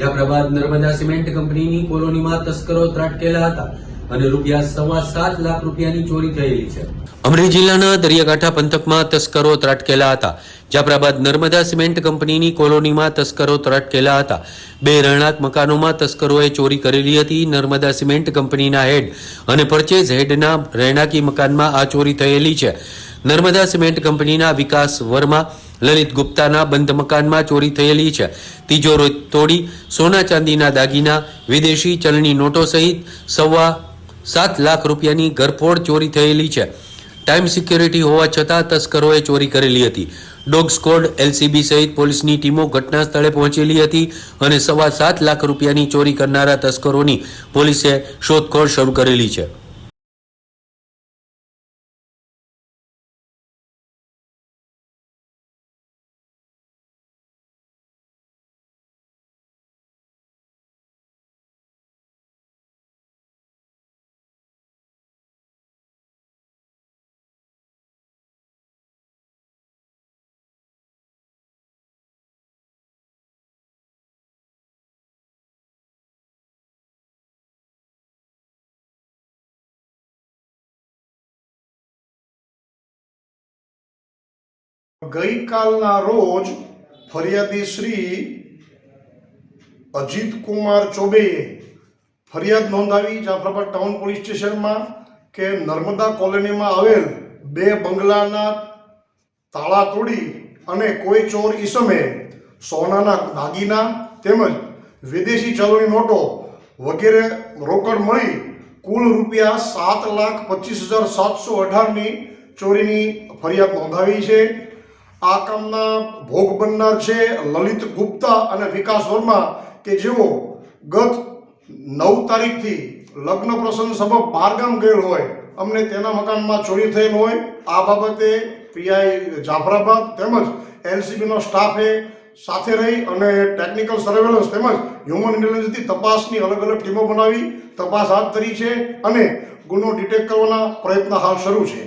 Jafrabad Narmada cement કંપનીની કોલોનીમાં તસ્કરો ત્રાટકેલા હતા અને રૂપિયા સવા સાત લાખ રૂપિયાની ચોરી થયેલી છે. અમરેલી જિલ્લાના દરિયાકાંઠા પંથકમાં તસ્કરો ત્રાટકેલા હતા. જાફરાબાદ નર્મદા સિમેન્ટ કંપનીની કોલોનીમાં તસ્કરો ત્રાટકેલા હતા. બે રહેણાંક મકાનોમાં તસ્કરોએ ચોરી કરેલી હતી. નર્મદા સિમેન્ટ કંપનીના હેડ અને પરચેઝ હેડના રહેણાંકી મકાનમાં આ ચોરી થયેલી છે. નર્મદા સિમેન્ટ કંપનીના વિકાસ વર્મા, લલિત ગુપ્તાના બંધ મકાનમાં ચોરી થયેલી છે. તિજોરો તોડી સોના ચાંદીના દાગીના, વિદેશી ચલણી નોટો સહિત સવા સાત લાખ રૂપિયાની ઘરફોડ ચોરી થયેલી છે. ટાઈમ સિક્યોરિટી હોવા છતાં તસ્કરોએ ચોરી કરેલી હતી. ડોગ સ્કોડ, એલસીબી સહિત પોલીસની ટીમો ઘટના સ્થળે પહોંચેલી હતી અને સવા સાત લાખ રૂપિયાની ચોરી કરનારા તસ્કરોની પોલીસે શોધખોળ શરૂ કરેલી છે. ગઈકાલના રોજ ફરિયાદી શ્રી અજીત કુમાર ચોબેએ ફરિયાદ નોંધાવી જાફરાબાદ ટાઉન પોલીસ સ્ટેશનમાં કે નર્મદા કોલોનીમાં આવેલ બે બંગલાના તાળા તોડી અને કોઈ ચોર ઈસમે સોનાના દાગીના તેમજ વિદેશી ચલણી નોટો વગેરે રોકડ મળી કુલ રૂપિયા સાત લાખ પચીસ હજાર સાતસો અઢારની ચોરીની ફરિયાદ નોંધાવી છે. આ કામના ભોગ બનનાર છે લલિત ગુપ્તા અને વિકાસ વર્મા કે જેઓ ગત નવ તારીખથી લગ્ન પ્રસંગ સબબ બહારગામ ગયેલ હોય, અમને તેના મકાનમાં ચોરી થયેલ હોય, આ બાબતે પીઆઈ જાફરાબાદ તેમજ એલસીબીનો સ્ટાફે સાથે રહી અને ટેકનિકલ સર્વેલન્સ તેમજ હ્યુમન ઇન્ટેલિજન્સથી તપાસની અલગ અલગ ટીમો બનાવી, તપાસ હાથ ધરી છે અને ગુનો ડિટેક્ટ કરવાના પ્રયત્ન હાલ શરૂ છે.